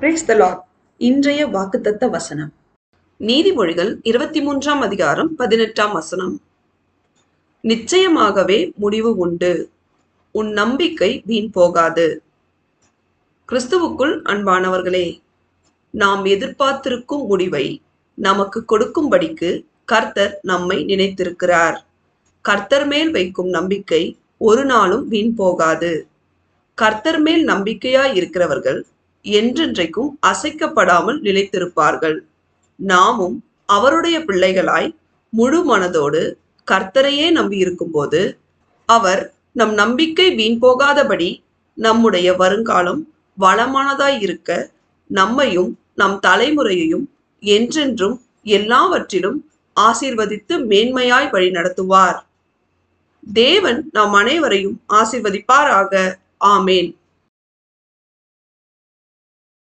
Brace த Lord இன்றைய வாக்குத்தத்த வசனம். நீதிமொழிகள் இருபத்தி மூன்றாம் அதிகாரம் பதினெட்டாம் வசனம். நிச்சயமாகவே முடிவு உண்டு. உன் நம்பிக்கை வீண் போகாது. கிறிஸ்துவுக்குள் அன்பானவர்களே நாம் எதிர்பார்த்திருக்கும் முடிவை நமக்கு கொடுக்கும்படிக்கு கர்த்தர் நம்மை நினைத்திருக்கிறார். கர்த்தர் மேல் வைக்கும் நம்பிக்கை ஒரு நாளும் வீண் போகாது. கர்த்தர் மேல் நம்பிக்கையாய் இருக்கிறவர்கள் என்றென்றைக்கும் அசைக்கப்படாமல் நிலைத்திருப்பார்கள். நாமும் அவருடைய பிள்ளைகளாய் முழு மனதோடு கர்த்தரையே நம்பி இருக்கும்போது அவர் நம் நம்பிக்கை வீண் போகாதபடி நம்முடைய வருங்காலம் வளமானதாய் இருக்க நம்மையும் நம் தலைமுறையையும் என்றென்றும் எல்லாவற்றிலும் ஆசீர்வதித்து மேன்மையாய் வழி நடத்துவார். தேவன் நம் அனைவரையும் ஆசிர்வதிப்பாராக. ஆமேன்.